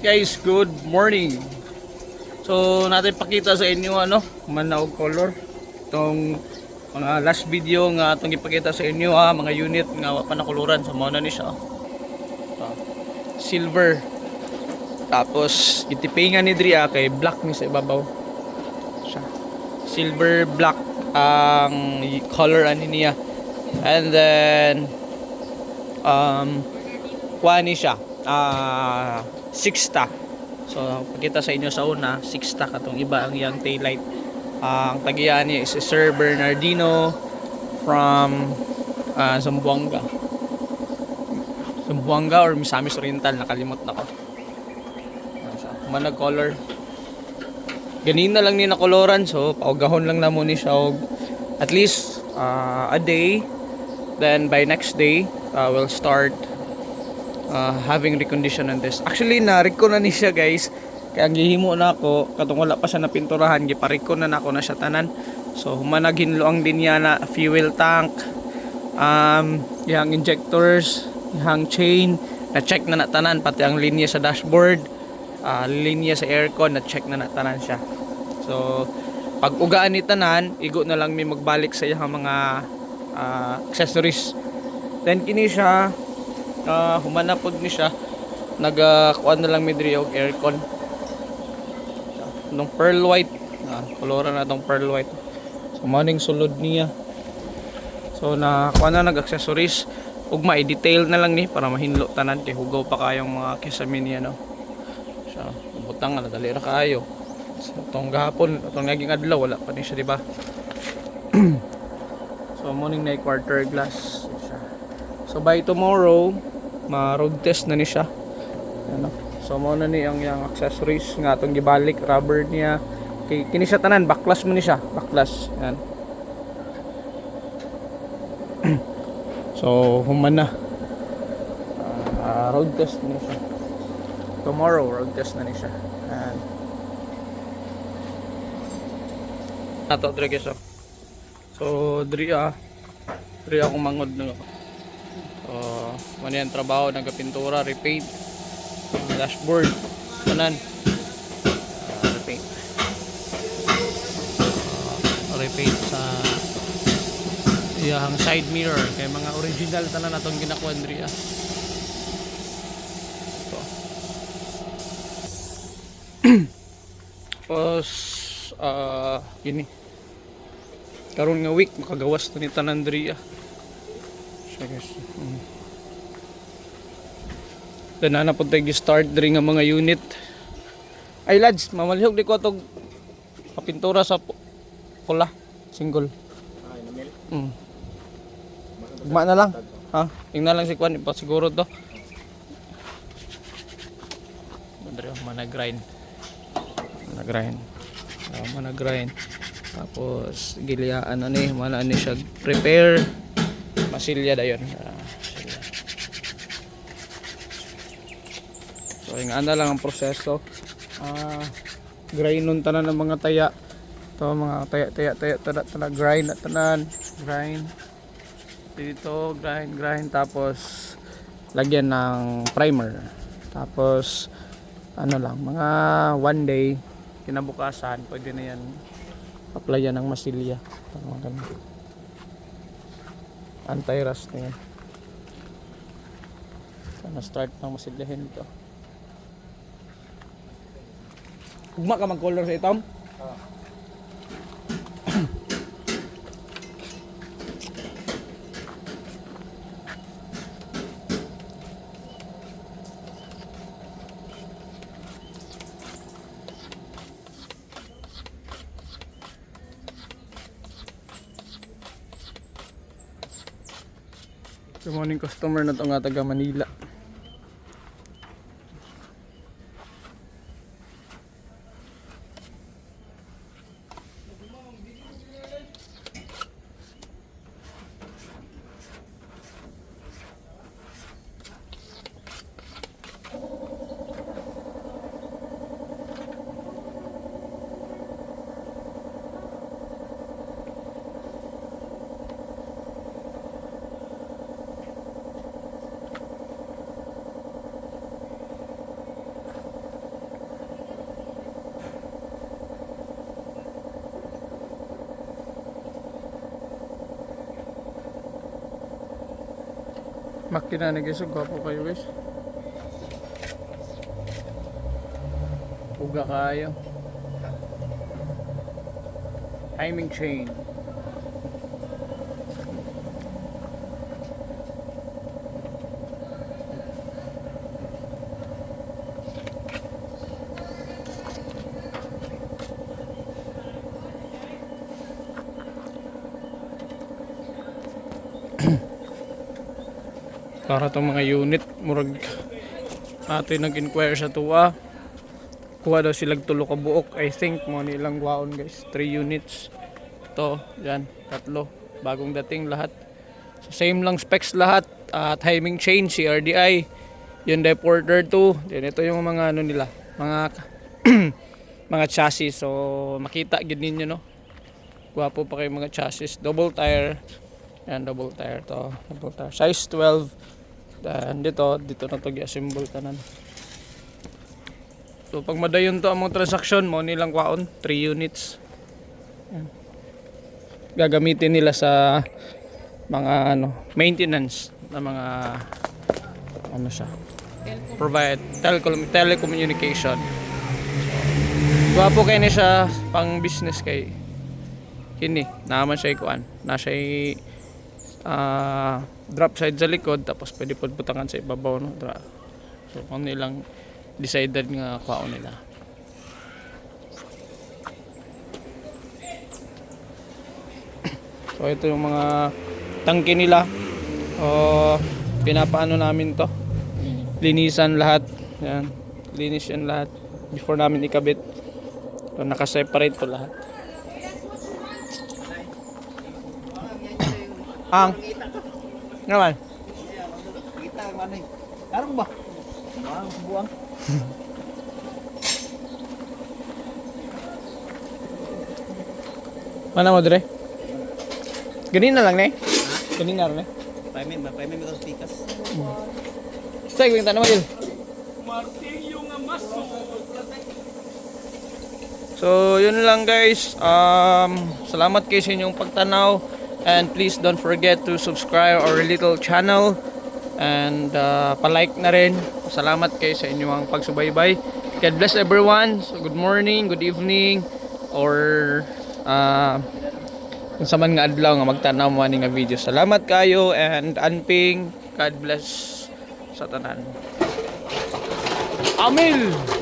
guys, good morning. So natin pakita sa inyo ano, manaog color. Itong mga last video nga itong ipakita sa inyo ha, mga unit nga wa pa nakuluran sa muna ni siya. Ito. Silver. Tapos itipingan ni Dria kay black ni sa ibabaw. Siya. Silver black ang color ani niya. And then um kuha ni siya. Ah, sixta. So, pakita sa inyo sa una, sixta katong iba ang yang taillight. Ah, ang tagiyan niya is Sir Bernardino from ah, Zamboanga. Zamboanga or Misamis Oriental, nakalimot na ko. Ano? Manag color. Ganina lang ni na koloran, so paugahon lang na mo ni siya at least ah, a day. Then by next day, ah, we'll start uh, having recondition on this. Actually, na-reco na ni siya guys. Kaya ang gihimo na ako, katong wala pa siya napinturahan, gipariko na nako na siya tanan. So, humanag hinloang din niya na fuel tank, um, yung injectors, yung chain, na-check na natanan, pati ang linya sa dashboard, uh, linya sa aircon, na-check na natanan siya. So, pag ugaan ni tanan, igo na lang may magbalik sa iyang mga uh, accessories. Then, kini siya, uh, humanapod ni siya. Nagakuan na lang midri og aircon. Nung pearl white. Ah, kolora na tong pearl white. So maning sulod niya. So na kuan na nag accessories ug ma-detail na lang ni para mahinlo tanan kay hugaw pa kayong mga kisame niya no? So butang na dali ra kaayo. So tong gahapon tong naging adlaw wala pa ni siya di ba? So morning na quarter glass. So by tomorrow, ma-road test na ni siya. Ano? So mo na ni ang yang accessories nga atong gibalik rubber niya. Kay kini siya tanan backlash mo ni siya, backlash. Yan. so human na. Ah, road test ni siya. Tomorrow road test na ni siya. Yan. Ato dre guys oh. So dre ah. Dre ako mangod na ako. So, ano yan trabaho, nagapintura, repaint, dashboard, kanan, uh, repaint. Uh, repaint sa iyang side mirror kay mga original tanan natong ginakuan diri ah. Ito. Tapos uh, gini. Karon nga week makagawas na ni tanan diri ah. Siya guys. Mm. Then na po tayo start diri nga mga unit. Ay lads, mamalihog di ko tog kapintura sa pu- pula. Single. Mm. Ugma na lang. Ha? Tingnan lang si Kwan, pa siguro to. Madre mana grind. Mana grind. Oh, mana grind. Tapos giliyaan ano ni, mana ni siya prepare masilya dayon. Ah, masilya. So yung ana lang ang proseso. Ah, grindon tanan ng mga taya. To mga taya taya taya tada tada grind at tanan, grind. Dito grind grind tapos lagyan ng primer. Tapos ano lang, mga one day kinabukasan pwede na yan applyan ng masilya. Tama ganun anti-rust na yan sana start na masiglahin ito Ugma ka mag-color sa itom? Good morning customer na to nga taga Manila. Makina na guys, gwapo kayo guys. Uga kayo. Timing chain. Para itong mga unit murag ato nag-inquire sa tuwa. Kuha daw silag tulo ka buok I think mo nilang waon guys. 3 units. To yan tatlo. Bagong dating lahat. So, same lang specs lahat. Ah, timing chain CRDI Hyundai Porter 2 then ito yung mga ano nila mga mga chassis. So makita gid ninyo no? Gwapo pa kayo mga chassis. Double tire. Yan double tire to. Double tire. Size 12 dan dito dito na to gi-assemble tanan. So pag madayon to ang mga transaction mo nilang kwaon 3 units. Gagamitin nila sa mga ano maintenance na mga ano siya? Provide telecom telecommunication. So, gwapo kay ni siya pang business kay kini. Naman siya ikuan. Na siya ah drop side sa likod tapos pwede pod butangan sa ibabaw no? Dra. So kung nilang decided nga kwaon nila. So ito yung mga tangke nila. O pinapaano namin to. Linisan lahat. Yan. Linis yan lahat. Before namin ikabit. So nakaseparate to lahat ang naman Kita ang ano eh. Karong ba? Mga buang. Mana mo dire? Ganina lang ne? Ganina rin eh. Paimin ba? Paimin mo ito tikas. Sa ikaw yung tanong mo yun. So, yun lang guys. Um, salamat kayo sa inyong pagtanaw. And please don't forget to subscribe our little channel. And uh, palike na rin. Salamat kayo sa inyong pagsubaybay. God bless everyone. So, good morning, good evening, or uh, sa man nga adlaw nga magtanaw mo nga video. Salamat kayo and anping God bless sa tanan. Amil.